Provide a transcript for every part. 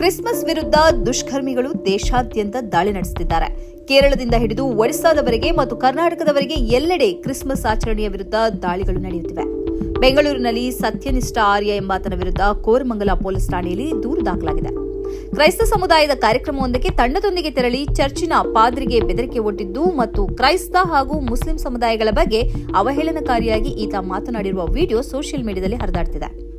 Christmas ವಿರುದ್ಧ ದುಷ್ಕರ್ಮಿಗಳು ದೇಶಾದ್ಯಂತ ದಾಳಿ ನಡೆಸುತ್ತಿದ್ದಾರೆ. ಕೇರಳದಿಂದ ಹಿಡಿದು ಒಡಿಶಾದವರೆಗೆ ಮತ್ತು ಕರ್ನಾಟಕದವರೆಗೆ ಎಲ್ಲೆಡೆ ಕ್ರಿಸ್ಮಸ್ ಆಚರಣೆಯ ವಿರುದ್ಧ ದಾಳಿಗಳು ನಡೆಯುತ್ತಿವೆ. ಬೆಂಗಳೂರಿನಲ್ಲಿ ಸತ್ಯನಿಷ್ಠ ಆರ್ಯ ಎಂಬಾತನ ವಿರುದ್ಧ ಕೋರಮಂಗಲ ಪೊಲೀಸ್ ಠಾಣೆಯಲ್ಲಿ ದೂರು ದಾಖಲಾಗಿದೆ. ಕ್ರೈಸ್ತ ಸಮುದಾಯದ ಕಾರ್ಯಕ್ರಮವೊಂದಕ್ಕೆ ತಂಡದೊಂದಿಗೆ ತೆರಳಿ ಚರ್ಚಿನ ಪಾದ್ರಿಗೆ ಬೆದರಿಕೆ ಒಡ್ಡಿದ್ದು ಮತ್ತು ಕ್ರೈಸ್ತ ಹಾಗೂ ಮುಸ್ಲಿಂ ಸಮುದಾಯಗಳ ಬಗ್ಗೆ ಅವಹೇಳನಕಾರಿಯಾಗಿ ಈತ ಮಾತನಾಡಿರುವ ವಿಡಿಯೋ ಸೋಷಿಯಲ್ ಮೀಡಿಯಾದಲ್ಲಿ ಹರಿದಾಡ್ತಿದೆ.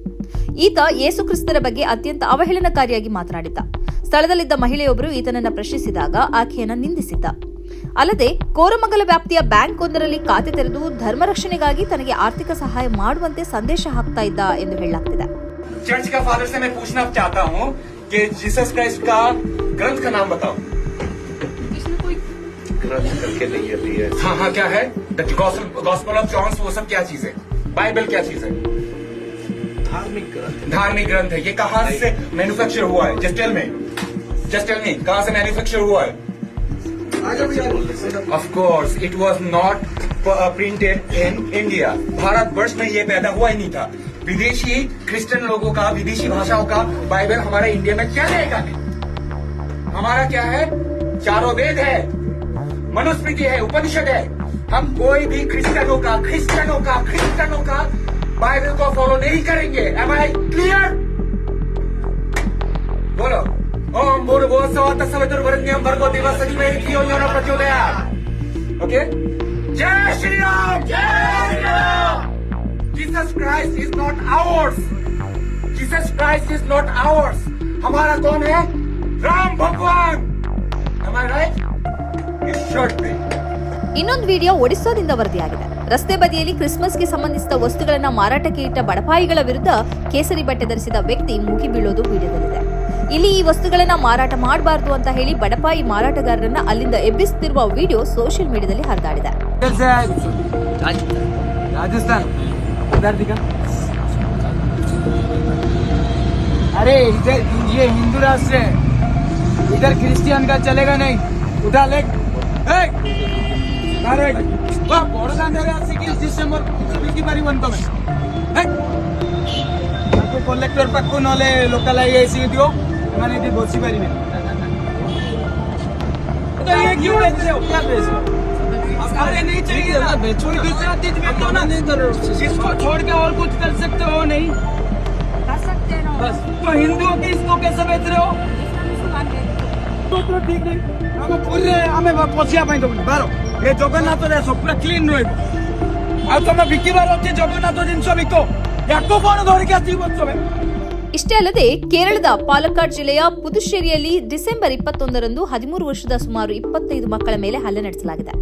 ಈತ ಯೇಸುಕ್ರಿಸ್ತರ ಬಗ್ಗೆ ಅತ್ಯಂತ ಅವಹೇಳನಕಾರಿಯಾಗಿ ಮಾತನಾಡಿದ್ದ ಸ್ಥಳದಲ್ಲಿದ್ದ ಮಹಿಳೆಯೊಬ್ಬರು ಈತನನ್ನ ಪ್ರಶ್ನಿಸಿದಾಗ ಆಕೆಯನ್ನ ನಿಂದಿಸಿದ್ದ ಅಲ್ಲದೆ ಕೋರಮಂಗಲ ವ್ಯಾಪ್ತಿಯ ಬ್ಯಾಂಕ್ ಒಂದರಲ್ಲಿ ಖಾತೆ ತೆರೆದು ಧರ್ಮ ರಕ್ಷಣೆಗಾಗಿ ತನಗೆ ಆರ್ಥಿಕ ಸಹಾಯ ಮಾಡುವಂತೆ ಸಂದೇಶ ಹಾಕ್ತಾ ಇದ್ದ ಎಂದು ಹೇಳಲಾಗ್ತಿದೆ चर्च का फादर से मैं पूछना चाहता हूँ कि जीसस क्राइस्ट का ग्रंथ का नाम बताओ ग्रंथ करके नहीं है दिया है। हाँ हाँ क्या है द गॉस्पल ऑफ जॉन्स वो सब क्या चीज है बाइबल क्या चीज है धार्मिक ग्रंथ। धार्मिक ग्रंथ है। ये कहाँ से मैन्युफैक्चर हुआ है? Just tell me just tell me कहाँ से मैन्युफैक्चर हुआ है? Of course it was not printed in India Bharat वर्ष में ये पैदा हुआ ही नहीं था। विदेशी क्रिश्चियन लोगों का विदेशी भाषाओं का बाइबल हमारे इंडिया में क्या रहेगा? हमारा क्या है? चारों वेद है। मनुस्मृति है उपनिषद है। हम कोई भी क्रिश्चियनों का क्रिश्चियनों फॉलो नहीं करेंगे एम आई क्लियर बोलो ओम भूर्भुवस्सुः तत्सवितुर्वरेण्यं भर्गो देवस्य धीमहि धियो यो न प्रचोदयात् ओके जय श्री राम जय Shri Ram Jesus Christ is not ours Jesus Christ is not ours हमारा कौन है राम भगवान Am I right? It should be. ಇನ್ನೊಂದು ವಿಡಿಯೋ ಒಡಿಶಾದಿಂದ ವರದಿಯಾಗಿದೆ ರಸ್ತೆ ಬದಿಯಲ್ಲಿ ಕ್ರಿಸ್ಮಸ್ಗೆ ಸಂಬಂಧಿಸಿದ ವಸ್ತುಗಳನ್ನ ಮಾರಾಟಕ್ಕೆ ಇಟ್ಟ ಬಡಪಾಯಿಗಳ ವಿರುದ್ಧ ಕೇಸರಿ ಬಟ್ಟೆ ಧರಿಸಿದ ವ್ಯಕ್ತಿ ಮುಗಿ ಬೀಳೋದು ವಿಡಿಯೋದಲ್ಲಿದೆ ಇಲ್ಲಿ ಈ ವಸ್ತುಗಳನ್ನ ಮಾರಾಟ ಮಾಡಬಾರದು ಅಂತ ಹೇಳಿ ಬಡಪಾಯಿ ಮಾರಾಟಗಾರರನ್ನ ಅಲ್ಲಿಂದ ಎಬ್ಬಿಸುತ್ತಿರುವ ವಿಡಿಯೋ ಸೋಷಿಯಲ್ ಮೀಡಿಯಾದಲ್ಲಿ ಹರಿದಾಡಿದೆ किधर से आए राजस्थान उधर दिखा अरे इधर ये हिंदू राष्ट्र है इधर क्रिश्चियन का चलेगा नहीं उठा ले রানের আছে কি ডিসেম্বর কি পারিবন তুমি ତାକୁ କଲେକ୍ଟର ପାଖକୁ ନହେଲେ ଲୋକାଲ ଆଇଆଇସିକି ଦିଅ ଏମାନେ ଏଠି ବସି ପାରିବେ नहीं चाहिए छोड़ के साथ ना नहीं कर इसको छोड़ के और कुछ कर सकते हो नहीं कर सकते हो बस तो हिंदुओं की इसको कैसे बेच रहे हो ठीक नहीं पूरे हमें पहुंचिया पाई तो बारो ଏ ଜଗନ୍ନାଥ ଦେଶ ପୁରା କ୍ଲିନ୍ ରହିବ ଆଉ ତମେ ବିକିବାର ଅଛି ଜଗନ୍ନାଥ ଜିନିଷ ବିକ ୟାକୁ କଣ ଧରିକି ଆସିବ ତମେ ಇಷ್ಟೇ ಅಲ್ಲದೆ ಕೇರಳದ ಪಾಲಕ್ಕಾಡ್ ಜಿಲ್ಲೆಯ ಪುದುಚೇರಿಯಲ್ಲಿ ಡಿಸೆಂಬರ್ ಇಪ್ಪತ್ತೊಂದರಂದು ಹದಿಮೂರು ವರ್ಷದ ಸುಮಾರು ಇಪ್ಪತ್ತೈದು ಮಕ್ಕಳ ಮೇಲೆ ಹಲ್ಲೆ ನಡೆಸಲಾಗಿದೆ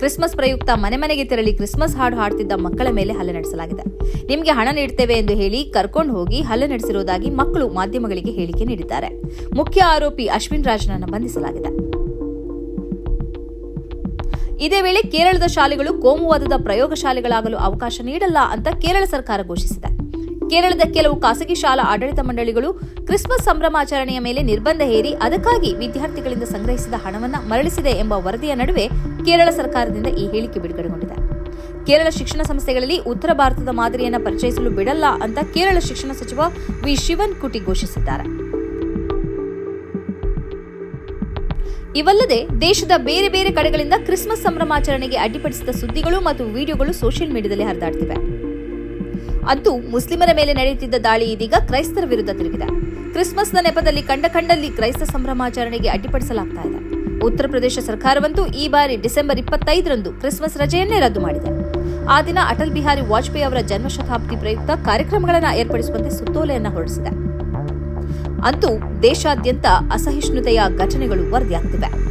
ಕ್ರಿಸ್ಮಸ್ ಪ್ರಯುಕ್ತ ಮನೆ ಮನೆಗೆ ತೆರಳಿ ಕ್ರಿಸ್ಮಸ್ ಹಾಡು ಹಾಡ್ತಿದ್ದ ಮಕ್ಕಳ ಮೇಲೆ ಹಲ್ಲೆ ನಡೆಸಲಾಗಿದೆ ನಿಮಗೆ ಹಣ ನೀಡ್ತೇವೆ ಎಂದು ಹೇಳಿ ಕರ್ಕೊಂಡು ಹೋಗಿ ಹಲ್ಲೆ ನಡೆಸಿರುವುದಾಗಿ ಮಕ್ಕಳು ಮಾಧ್ಯಮಗಳಿಗೆ ಹೇಳಿಕೆ ನೀಡಿದ್ದಾರೆ ಮುಖ್ಯ ಆರೋಪಿ ಅಶ್ವಿನ್ ರಾಜ್ನನ್ನು ಬಂಧಿಸಲಾಗಿದೆ ಇದೇ ವೇಳೆ ಕೇರಳದ ಶಾಲೆಗಳು ಕೋಮುವಾದದ ಪ್ರಯೋಗಶಾಲೆಗಳಾಗಲು ಅವಕಾಶ ನೀಡಲ್ಲ ಅಂತ ಕೇರಳ ಸರ್ಕಾರ ಘೋಷಿಸಿದೆ. ಕೇರಳದ ಕೆಲವು ಖಾಸಗಿ ಶಾಲಾ ಆಡಳಿತ ಮಂಡಳಿಗಳು ಕ್ರಿಸ್ಮಸ್ ಸಂಭ್ರಮಾಚರಣೆಯ ಮೇಲೆ ನಿರ್ಬಂಧ ಹೇರಿ ಅದಕ್ಕಾಗಿ ವಿದ್ಯಾರ್ಥಿಗಳಿಂದ ಸಂಗ್ರಹಿಸಿದ ಹಣವನ್ನು ಮರಳಿಸಿದೆ ಎಂಬ ವರದಿಯ ನಡುವೆ ಕೇರಳ ಸರ್ಕಾರದಿಂದ ಈ ಹೇಳಿಕೆ ಬಿಡುಗಡೆಗೊಂಡಿದೆ. ಕೇರಳ ಶಿಕ್ಷಣ ಸಂಸ್ಥೆಗಳಲ್ಲಿ ಉತ್ತರ ಭಾರತದ ಮಾದರಿಯನ್ನು ಪರಿಚಯಿಸಲು ಬಿಡಲ್ಲ ಅಂತ ಕೇರಳ ಶಿಕ್ಷಣ ಸಚಿವ ವಿ. ಶಿವನ್ ಕುಟಿ ಘೋಷಿಸಿದ್ದಾರೆ. ಇವಲ್ಲದೆ ದೇಶದ ಬೇರೆ ಬೇರೆ ಕಡೆಗಳಿಂದ ಕ್ರಿಸ್ಮಸ್ ಸಂಭ್ರಮಾಚರಣೆಗೆ ಅಡ್ಡಿಪಡಿಸಿದ ಸುದ್ದಿಗಳು ಮತ್ತು ವಿಡಿಯೋಗಳು ಸೋಷಿಯಲ್ ಮೀಡಿಯಾದಲ್ಲಿ ಹರಿದಾಡ್ತಿವೆ. ಅಂತೂ ಮುಸ್ಲಿಮರ ಮೇಲೆ ನಡೆಯುತ್ತಿದ್ದ ದಾಳಿ ಇದೀಗ ಕ್ರೈಸ್ತರ ವಿರುದ್ಧ ತಿರುಗಿದೆ. ಕ್ರಿಸ್ಮಸ್ನ ನೆಪದಲ್ಲಿ ಕಂಡ ಕಂಡಲ್ಲಿ ಕ್ರೈಸ್ತ ಸಂಭ್ರಮಾಚರಣೆಗೆ ಅಡ್ಡಿಪಡಿಸಲಾಗ್ತಾ ಇದೆ. ಉತ್ತರ ಪ್ರದೇಶ ಸರ್ಕಾರವಂತೂ ಈ ಬಾರಿ ಡಿಸೆಂಬರ್ ಇಪ್ಪತ್ತೈದರಂದು ಕ್ರಿಸ್ಮಸ್ ರಜೆಯನ್ನೇ ರದ್ದು ಮಾಡಿದೆ. ಆ ದಿನ ಅಟಲ್ ಬಿಹಾರಿ ವಾಜಪೇಯಿ ಅವರ ಜನ್ಮ ಶತಾಬ್ದಿ ಪ್ರಯುಕ್ತ ಕಾರ್ಯಕ್ರಮಗಳನ್ನು ಏರ್ಪಡಿಸುವಂತೆ ಸುತ್ತೋಲೆಯನ್ನು ಹೊರಡಿಸಿದೆ. ಅಂತೂ ದೇಶಾದ್ಯಂತ ಅಸಹಿಷ್ಣುತೆಯ ಘಟನೆಗಳು ವರದಿಯಾಗ್ತಿವೆ.